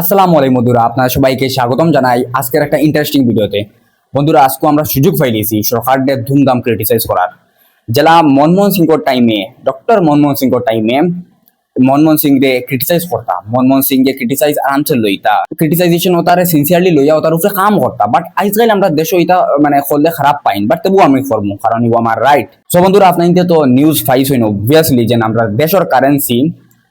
আসসালামু আলাইকুম বন্ধুরা আপনারা সবাইকে স্বাগতম জানাই আজকের একটা ইন্টারেস্টিং ভিডিওতে। বন্ধুরা, আজকে আমরা সুযোগ পাইলিছি সরকারদের ধুমধাম ক্রিটিসাইজ করার। জেলা মনমোহন সিংহর টাইমে ডক্টর মনমোহন সিংহর টাইমে মনমোহন সিং রে ক্রিটিসাইজ করতা মনমোহন সিং কে ক্রিটিসাইজ আরামসে লইতা ক্রিটিসাইজেশন ওতারে সিনসিয়ারলি লইয়া ওতার উপরে কাম করতা। বাট আজকাল আমরা দেশ ইতা মানে করলে খারাপ পাইন বাট তবু আমি করব, কারণ ইউ আমার রাইট সো বন্ধুরা, আপনাদের তো নিউজ ফাইস হইন অবভিয়াসলি যে আমরা দেশের কারেন্সি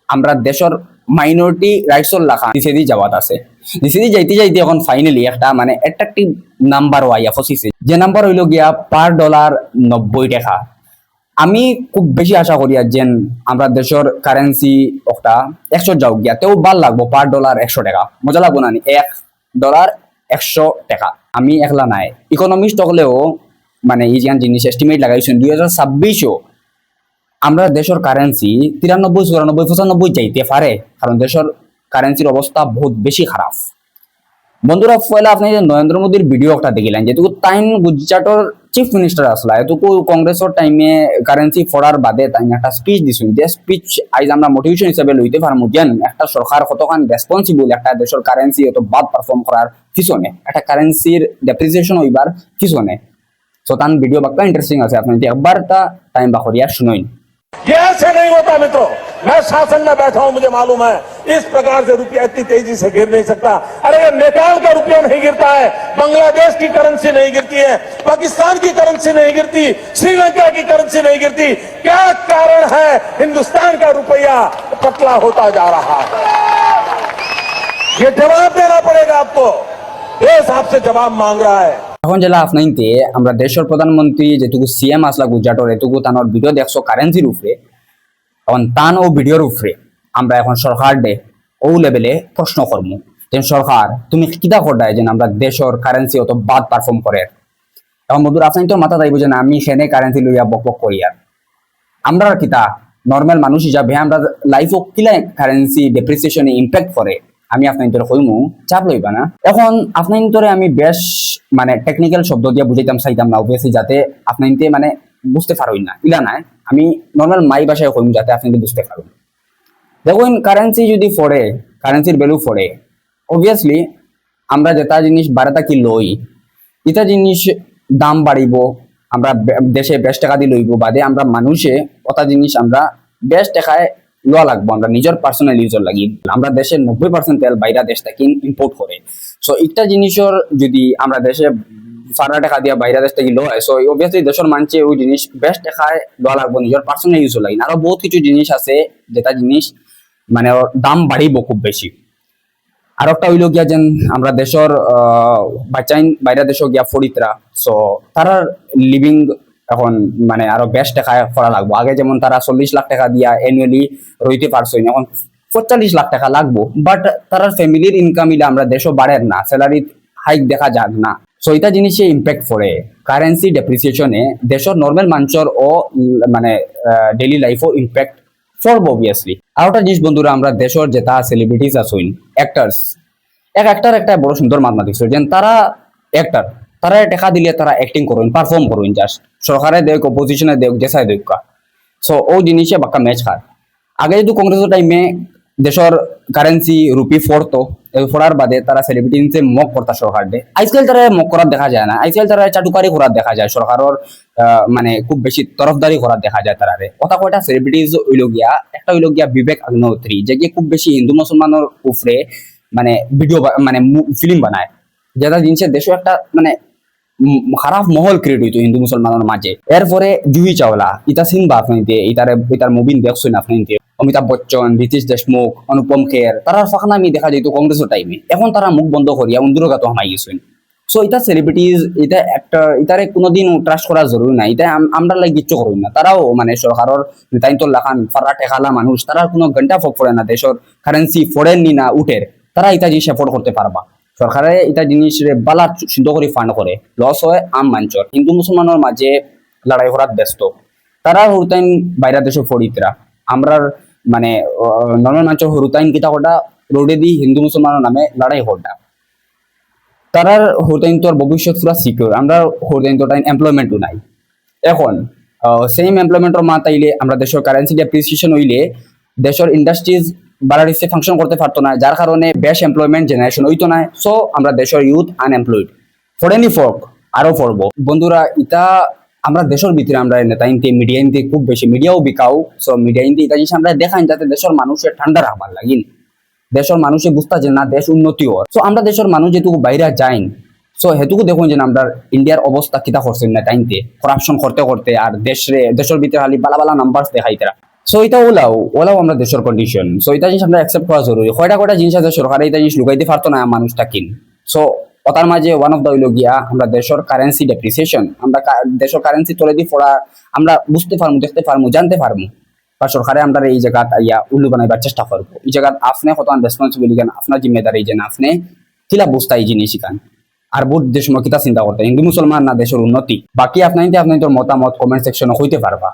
আমরা দেশের মাইনরিটি রাইটসর লেখা। দিছেদি যাওয়াত আছে। দিছেদি যাইতে যাইতে এখন ফাইনালি একটা মানে অ্যাট্রাকটিভ নাম্বার ওয়াইয়া ফসিছে যে নাম্বার হইল গিয়া পার ডলার নব্বই টাকা। আমি খুব বেশি আশা করি আর যেন আমরা দেশের কারেন্সি একটা একশো যাও গিয়া। তেও ভালো লাগবো পার ডলার একশো টাকা। মজা লাগবো না এক ডলার একশো টাকা। আমি একলা নাই। ইকোনমিস্ট হলেও মানে এই জিনিস এস্টিমেট লাগাইছেন, দুই হাজার ছাব্বিশও আমরা দেশের কারেন্সি তিরানব্বই, চুরানব্বই, পঁচানব্বই যাইতে পারে, কারণ দেশের কারেন্সির অবস্থা বহুত বেশি খারাপ। বন্ধুরা পয়লা আপনি যে নরেন্দ্র মোদীর ভিডিও একটা দেখিলেন, যেটুকু টাইম গুজরাটর চিফ মিনিস্টার আসলা, এটুকু কংগ্রেসের টাইমে কারেন্সি ফোড়ার বাদে তাই একটা স্পিচ দিছুন যে স্পিচ আইজ আমরা মোটিভেশন হিসাবে লইতে পারব যেন একটা সরকার কতখান রেসপন্সিবল একটা দেশের কারেন্সি এত বাদ পারফর্ম করার পিছনে, একটা কারেন্সির ডেপ্রিসিয়েশন হইবার পিছনে। সো তান ভিডিও বাক্কা ইন্টারেস্টিং আছে, আপনি একবার তা টাইম বাকরিয়া শুনইন। ये ऐसे नहीं होता मित्रों। मैं शासन में बैठा हूँ, मुझे मालूम है। इस प्रकार से रुपया इतनी तेज़ी से गिर नहीं सकता। अरे नेपाल का रुपया नहीं गिरता है, बांग्लादेश की करेंसी नहीं गिरती है, पाकिस्तान की करेंसी नहीं गिरती, श्रीलंका की करेंसी नहीं गिरती। क्या कारण है? हिंदुस्तान का रुपया पतला होता जा रहा है। ये जवाब देना पड़ेगा आपको। देश आपसे जवाब मांग रहा है। এখন জেলা আপনাইতে আমরা দেশের প্রধানমন্ত্রী যেটুকু সিএম আসলা গুজরাটর এটুকু তানোর ভিডিও দেখছ কারেন্সির উপরে এখন তান ও ভিডিওর উপরে আমরা এখন সরকার ডে ও লেভেলে প্রশ্ন করব যে সরকার, তুমি কিতা করডায় যে আমরা দেশের কারেন্সি অত বাদ পারফর্ম করে? এখন বন্ধুরা আপনি তো মাথা যাইব যে না, আমি সেনে কারেন্সি লইয়া বক বক করি আর। আমরা কিতা? নর্মাল মানুষ হিসাবে আমরা লাইফও কিলা কারেন্সি ডেপ্রিসিয়েশনে ইম্প্যাক্ট করে? আমি আপনার তোরে কইমু, চাপ লইবা না। এখন আপনার তোরে আমি বেশ মানে টেকনিক্যাল শব্দ দিয়ে বুঝাইতাম, চাইতাম না অবভিয়াসলি যাতে আপনাইতে মানে বুঝতে পারই না। ইলা নাই, আমি নর্মাল মাই ভাষায় কইম, যাতে আপনি বুঝতে পারুন। দেখুন কারেন্সি যদি ফোড়ে কারেন্সির ভ্যালু ফোড়ে অবভিয়াসলি আমরা যেটা জিনিস বাড়াতা কি লই এটা জিনিস দাম বাড়িব, আমরা দেশে বেশ টাকা দিয়ে লইব, বাদে আমরা মানুষে কথা জিনিস আমরা বেশ টাকায় লওয়া লাগবো, আমরা নিজের পার্সোনাল ইউজের লাগি, আমরা দেশের নব্বই পার্সেন্ট তেল বাইরা দেশ থেকে ইম্পোর্ট করে। সো একটা জিনিসের যদি আমরা দেশে ফারা টাকা দিয়া বাইরা দেশ থেকে লয় সো অবভিয়াসলি দেশের মানুষে ওই জিনিস বেশ টাকায় লওয়া লাগবো, নিজের পার্সোনাল ইউজের লাগি। আরও বহুত কিছু জিনিস আছে, যেটা জিনিস মানে দাম বাড়িব খুব বেশি। আর একটা হইল গিয়া যেন আমরা দেশের বাচ্চাইন বাইরে দেশও গিয়া ফরিতরা সো তারার লিভিং এখন মানে আরও বেশ টাকা করা লাগবো। আগে যেমন তারা চল্লিশ লাখ টাকা দিয়া এনুয়ালি রইতে পারছ এখন পঁয়তাল্লিশ লাখ টাকা লাগবো। বাট তারার ফ্যামিলির ইনকাম ইলে আমরা দেশও বাড়ের না স্যালারি হাইক দেখা যাক না। সো এটা জিনিসে ইম্প্যাক্ট পড়ে। কারেন্সি ডেপ্রিসিয়েশনে দেশের নর্মাল মানুষের ও মানে ডেইলি লাইফও ইম্প্যাক্ট ফরব অবভিয়াসলি আর একটা জিনিস বন্ধুরা, আমরা দেশের যেটা সেলিব্রিটিস আসইন অ্যাক্টার্স এক অ্যাক্টার একটা বড় সুন্দর মাথমাটিক্স যেন তারা অ্যাক্টার তারা টাকা দিলে তারা অ্যাক্টিং করুন পারফর্ম করুন জাস্ট সরকারে দেখ অপোজিশনে দেখ যেসাই দেখ। সো ও জিনিসে বাক্কা ম্যাচ খায়। আগে যদি কংগ্রেসের টাইমে দেশের কারেন্সি রুপি ফোড়তো ফোড়ার বাদে তারা সেলিব্রিটি মক করতা সরকার দে আজকাল তারা মক করার দেখা যায় না। আজকাল তারা চাটুকারি করার দেখা যায়। সরকারের মানে খুব বেশি তরফদারি করার দেখা যায় তারারে কথা কয়টা? সেলিব্রিটিজ হইল গিয়া, একটা হইল গিয়া বিবেক আগ্নেহোত্রী যে কি খুব বেশি হিন্দু মুসলমানের উপরে মানে ভিডিও মানে ফিল্ম বানায়। যেটা জিনিসের দেশও একটা মানে খারাপ মহল ক্রিয়েট হইতো হিন্দু মুসলমানের মাঝে এরপরে জুহি চাওলা, ইতা সিনবা আপনাইতে ইতারে, ইতার মুভিন দেখছেন আপনাইতে অমিতাভ বচ্চন রিতেশ দেশমুখ, অনুপম খের, তারা ফাঁকনা আমি দেখা যেত কংগ্রেসের টাইমে এখন তারা মুখ বন্ধ করিয়া অন্দুরগাত হামাই গেছেন। সো এটা সেলিব্রিটিজ এটা একটা, ইতারে কোনোদিন ট্রাস্ট করা জরুরি নাই এটা আমরা লাগে কিচ্ছু করুন না। তারাও মানে সরকারের তাইতো লাখান ফারা টেকালা মানুষ, তারা কোনো ঘণ্টা ফক পড়ে না দেশের কারেন্সি ফোড়েন নি না উঠের। তারা এটা জিনিস এফোর্ড করতে পারবা। সরকারে এটা জিনিস বালা সুন্দর করে ফান্ড করে লস হয় আম মাঞ্চর হিন্দু মুসলমানের মাঝে লড়াই করার ব্যস্ত। তারা হুরতাইন বাইরা দেশে ফরিতরা আমরার মানে নর্মাল মানুষ হুরতাইন কিতা কটা রোডে দি হিন্দু মুসলমানের নামে লড়াই করা তারার হোটেন তোর ভবিষ্যৎ পুরা সিকিউর আমরা হোটেন তোর এমপ্লয়মেন্টও নাই। এখন সেম এমপ্লয়মেন্টর মা তাইলে আমরা দেশের কারেন্সি ডেপ্রিসিয়েশন হইলে দেশের ইন্ডাস্ট্রিজ বারাডিসে ফাংশন করতে পারতো না, যার কারণে বেশ এমপ্লয়মেন্ট জেনারেশন হইতো না। সো আমরা দেশের ইউথ আনএমপ্লয়েড ফরেনি ফর্ক আরও পড়ব। বন্ধুরা, ইটা আমরা দেশের ভিতরে আমরা নেতা ইনতে মিডিয়া ইনতে খুব বেশি মিডিয়াও বিকাও। সো মিডিয়া ইনতে এটা জিনিস আমরা দেখাই যাতে দেশের মানুষের ঠান্ডা রাখবার লাগিন দেশের মানুষে বুঝতা যে না, দেশ উন্নতি হওয়ার সো আমরা দেশের মানুষ যেটুকু বাইরে যাইন সো হেতুকু দেখুন যে আমরা ইন্ডিয়ার অবস্থা কিতা করছেন না টাইমতে করাপশন করতে করতে আর দেশে দেশের ভিতরে খালি বালা বালা নাম্বার দেখাই তারা। সো এটা ওলাও ওলাও আমরা দেশের কন্ডিশন সো এটা জিনিস আমরা অ্যাকসেপ্ট করা জরুরি। কয়টা কয়টা জিনিস আছে সরকারে, এটা জিনিস লুকাইতে পারতো না মানুষটা কিন। সো ওটার মাঝে ওয়ান অফ দ্য হইল গিয়া আমরা দেশের কারেন্সি ডেপ্রিসিয়েশন আমরা দেশের কারেন্সি তোলে দিয়ে পড়া, আমরা বুঝতে পারমু, দেখতে পারমু, জানতে পারমু। বা সরকারে আমরা এই জায়গাত ইয়া উল্লু বানাইবার চেষ্টা করব। এই জায়গাত আপনি কত রেসপন্সিবিলিটি কেন? আপনার জিম্মেদারি যে না আপনি কিলা বুঝতা এই জিনিস কান। আর বহুত দেশ কিতা চিন্তা করতে, হিন্দু মুসলমান না দেশের উন্নতি। বাকি আপনার আপনার মতামত কমেন্ট সেকশনে হইতে পারবা।